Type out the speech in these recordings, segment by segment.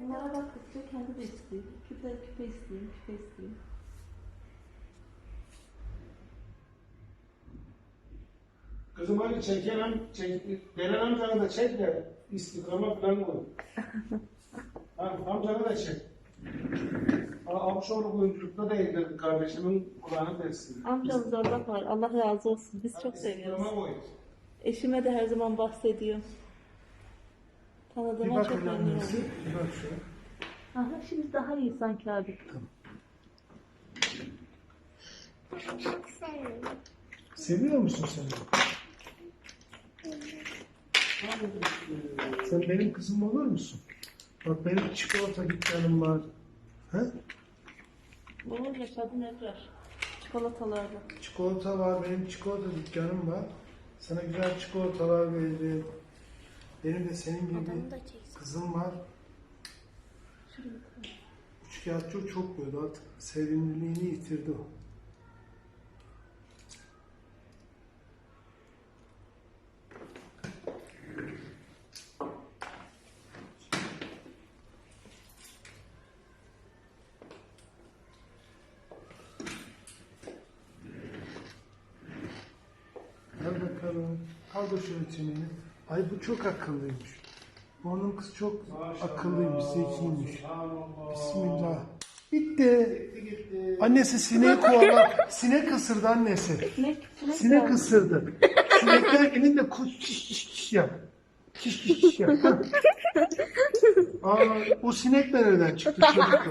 Bunlara baktıkça kendi de istiyor. Küpe küpe isteyeyim, küpe isteyeyim. Kızım hadi çekelim, çek, Beren amcanı da çek de istikrama falan koy. ha, amcanı da çek. Amşoğlu oyunculukta da ilgili kardeşimin kulağını versin. Amcamız Allah var. Allah razı olsun. Biz çok seviyoruz. Koy. Eşime de her zaman bahsediyor. Bir Tanıdığıma bak çok memnun annesi, oldum. bir bak şöyle. Aha, şimdi daha iyi sanki abi. Çok seviyorum. Seviyor musun sen? Sen benim kızım olur musun? Bak benim çikolata dükkanım var. He? Olur yaşadın Ebrar. Çikolatalarla. Çikolata var, benim çikolata dükkanım var. Sana güzel çikolatalar veririm. Benim de senin gibi Adamı da çeksin. kızım var. Üçkağıtçı çok böyle artık sevimliliğini yitirdi o. Al bakalım. Al da şöyle. Ay bu çok akıllıymış. Bu onun kız çok akıllıymış, zekiymiş. Bismillah. Bitti. Annesi sineği kovala. Sinek ısırdı annesi. Ne? Sinek ısırdı. Sinekler elinde kuş kiş kiş kiş yap. Kiş kiş kiş yap. Ha. Aa, o sinek de nereden çıktı çocuklar?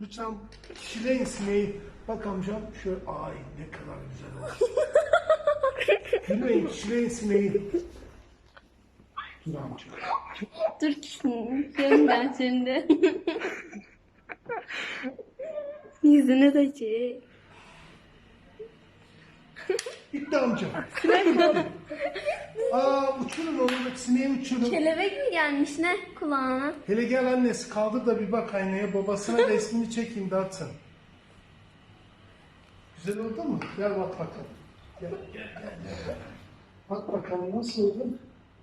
Lütfen şileyin sineği. Bak amcam şöyle ay ne kadar güzel olmuş. Gülmeyin şileyin sineği. Dur amca. Dur ki ben şimdi. Yüzünü de çek. Bitti amca. Aa uçurun oradaki sineği uçurun. Kelebek mi gelmiş ne kulağına? Hele gel annesi kaldır da bir bak aynaya babasına resmini çekeyim dağıtsın. Güzel oldu mu? Gel bak bakalım. Gel gel gel. gel. Bak bakalım nasıl oldu?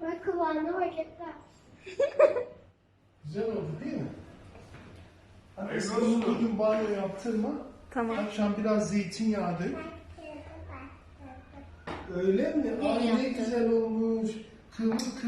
Bak kulağına hareketler. Güzel oldu değil mi? Annesi bunu bugün banyo yaptırma. Tamam. Akşam biraz zeytinyağı dök. Öyle mi? Ay ne güzel olmuş. Kıvır kıvır.